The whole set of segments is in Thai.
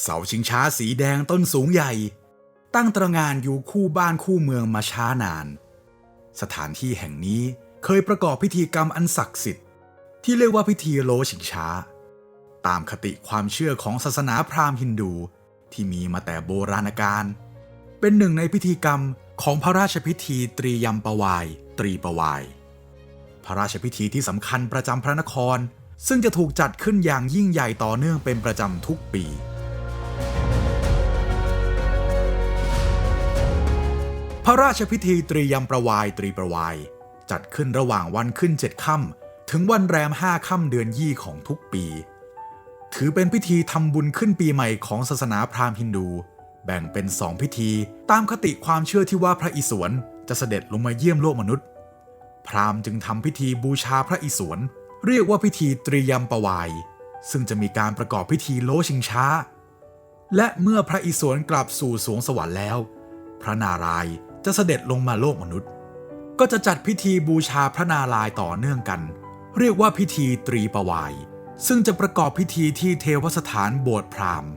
เสาชิงช้าสีแดงต้นสูงใหญ่ ตั้งตระงานอยู่คู่บ้านคู่เมืองมาช้านาน สถานที่แห่งนี้เคยประกอบพิธีกรรมอันศักดิ์สิทธิ์ ที่เรียกว่าพิธีโลชิงช้า ตามคติความเชื่อของศาสนาพราหมณ์ฮินดูที่มีมาแต่โบราณกาลเป็นหนึ่งในพิธีกรรมของพระราชพิธีตรียมปวาย ตรีปวาย พระราชพิธีที่สำคัญประจำพระนคร ซึ่งจะถูกจัดขึ้นอย่างยิ่งใหญ่ต่อเนื่องเป็นประจำทุกปี พระราชพิธีตรียมประวายตรีประวาย จัดขึ้นระหว่างวันขึ้นเจ็ดค่ำถึงวันแรมห้าค่ำเดือนยี่ของทุกปี ถือเป็นพิธีทำบุญขึ้นปีใหม่ของศาสนาพราหมณ์ฮินดู แบ่งเป็นสองพิธีตามคติความเชื่อที่ว่าพระอิศวรจะเสด็จลงมาเยี่ยมโลกมนุษย์ พราหมณ์จึงทำพิธีบูชาพระอิศวรเรียกว่าพิธีตรียมประวาย ซึ่งจะมีการประกอบพิธีโลชิงช้า และเมื่อพระอิศวรกลับสู่สวงสวรรค์แล้ว พระนารายณ์ จะเสด็จลงมาโลกมนุษย์ ก็จะจัดพิธีบูชาพระนารายณ์ต่อเนื่องกัน เรียกว่าพิธีตรีประวาย ซึ่งจะประกอบพิธีที่เทวสถานโบสถ์พราหมณ์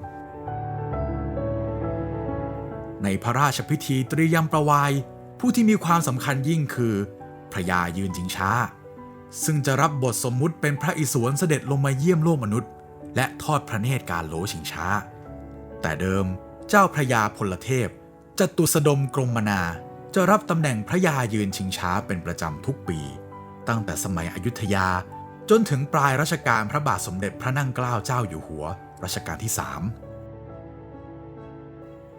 ในพระราชพิธีตรียมประวาย ผู้ที่มีความสำคัญยิ่งคือพระยายืนจิงช้า ซึ่งจะรับบทสมมุติเป็นพระอิศวรเสด็จลงมาเยี่ยมโลกมนุษย์ และทอดพระเนตรการโลชิงช้า แต่เดิมเจ้าพระยาพลเทพ จตุสดมกรมนาจะรับตำแหน่งพระยายืนชิงช้าเป็นประจำทุกปี ตั้งแต่สมัยอยุธยาจนถึงปลายรัชกาลพระบาทสมเด็จพระนั่งเกล้าเจ้าอยู่หัวรัชกาลที่สาม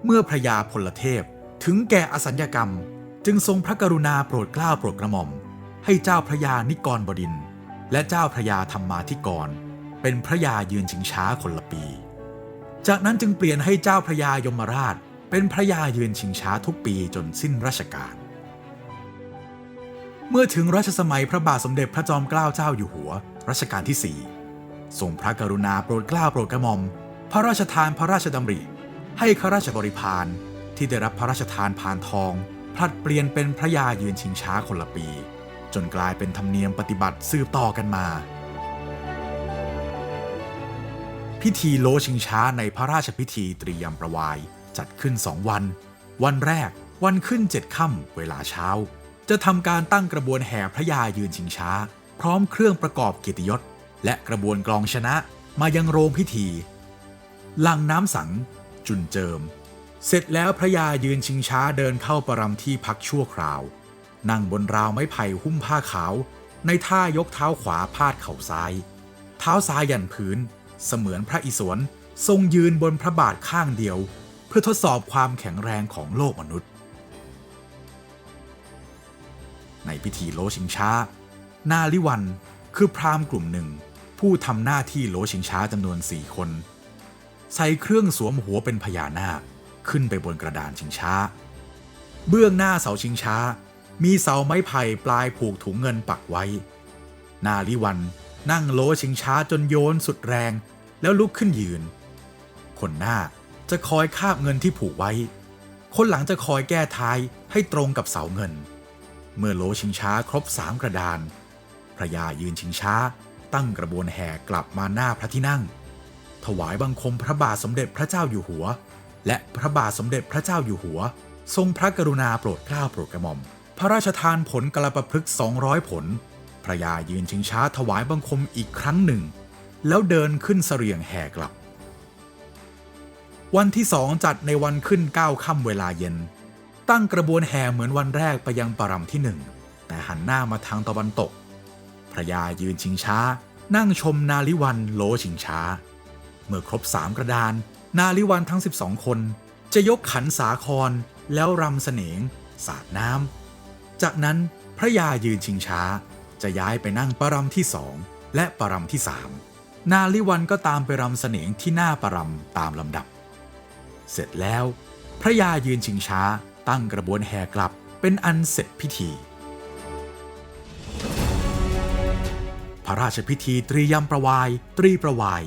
เมื่อพระยาพลเทพถึงแก่อสัญญกรรม จึงทรงพระกรุณาโปรดเกล้าโปรดกระหม่อม ให้เจ้าพระยานิกรบดิน และเจ้าพระยาธรรมาธิกร เป็นพระยายืนชิงช้าคนละปี จากนั้นจึงเปลี่ยนให้เจ้าพระยายมราช เป็นพระยายืนชิงช้าทุกปีจนสิ้นราชการ เมื่อถึงรัชสมัยพระบาทสมเด็จพระจอมเกล้าเจ้าอยู่หัว รัชกาลที่ 4 ทรงพระกรุณาโปรดเกล้าโปรดกระหม่อม พระราชทานพระราชดำริ ให้ข้าราชบริพารที่ได้รับพระราชทานพานทองผลัดเปลี่ยนเป็นพระยายืนชิงช้าคนละปี จนกลายเป็นธรรมเนียมปฏิบัติสืบต่อกันมาพิธีโลชิงช้าในพระราชพิธีตรียมประวาย จัดขึ้นสองวัน วันแรกวันขึ้นเจ็ดค่ำเวลาเช้า จะทำการตั้งกระบวนแห่พระยายืนชิงช้า พร้อมเครื่องประกอบเกียรติยศ และกระบวนกลองชนะมายังโรงพิธีลังน้ำสัง จุนเจิม เสร็จแล้วพระยายืนชิงช้าเดินเข้าประรำที่พักชั่วคราว นั่งบนราวไม้ไผ่หุ้มผ้าขาว ในท่ายกเท้าขวาพาดเข่าซ้าย เท้าซ้ายยันพื้น เสมือนพระอิศวรทรงยืนบนพระบาทข้างเดียว เพื่อทดสอบความแข็งแรงของโลกมนุษย์ ในพิธีโลชิงช้า นาลิวันคือพราหมณ์กลุ่มหนึ่ง ผู้ทำหน้าที่โลชิงช้าจำนวนสี่คน ใส่เครื่องสวมหัวเป็นพญานาคขึ้นไปบนกระดานชิงช้า เบื้องหน้าเสาชิงช้า มีเสาไม้ไผ่ปลายผูกถุงเงินปักไว้ นาลิวันนั่งโลชิงช้าจนโยนสุดแรงแล้วลุกขึ้นยืน คนหน้า จะคอยคาบเงินที่ผูกไว้ คนหลังจะคอยแก้ท้ายให้ตรงกับเสาเงิน เมื่อโลชิงช้าครบสามกระดาน พระยายืนชิงช้า ตั้งกระบวนแห่กลับมาหน้าพระที่นั่ง ถวายบังคมพระบาทสมเด็จพระเจ้าอยู่หัว และพระบาทสมเด็จพระเจ้าอยู่หัว ทรงพระกรุณาโปรดเกล้าโปรดกระหม่อม พระราชทานผลกระประพฤกษ์200ผล พระยายืนชิงช้าถวายบังคมอีกครั้งหนึ่ง แล้วเดินขึ้นเสรียงแห่กลับ วันที่สองจัดในวันขึ้นเก้าค่ำเวลาเย็น ตั้งกระบวนแห่เหมือนวันแรกไปยังปรำที่หนึ่งแต่หันหน้ามาทางตะวันตก พระยายืนชิงช้า นั่งชมนาลิวันโลชิงช้า เมื่อครบสามกระดาน นาลิวันทั้ง 12 คน จะยกขันสาครแล้วรำเสนง สาดน้ำจากนั้นพระยายืนชิงช้า จะย้ายไปนั่งปรำที่สองและปรำที่สามนาลิวันก็ตามไปรำเสนงที่หน้าปรำตามลำดับ เสร็จแล้ว พระยายืนชิงช้าตั้งกระบวนแห่กลับเป็นอันเสร็จพิธี พระราชพิธีตรียมประวาย ตรีประวาย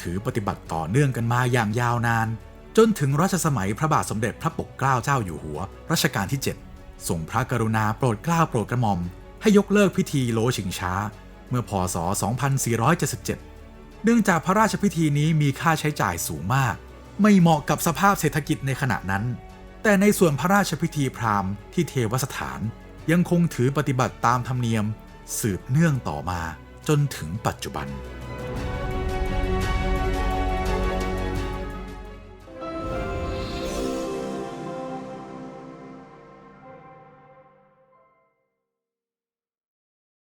ถือปฏิบัติต่อเนื่องกันมาอย่างยาวนาน จนถึงรัชสมัยพระบาทสมเด็จพระปกเกล้าเจ้าอยู่หัว รัชกาลที่ 7 ทรงพระกรุณาโปรดเกล้าโปรดกระหม่อม ให้ยกเลิกพิธีโลชิงช้า เมื่อพศ 2477 เนื่องจากพระราชพิธีนี้มีค่าใช้จ่ายสูงมาก ไม่เหมาะกับสภาพเศรษฐกิจในขณะนั้น แต่ในส่วนพระราชพิธีพราหมณ์ที่เทวสถานยังคงถือปฏิบัติตามธรรมเนียม สืบเนื่องต่อมาจนถึงปัจจุบัน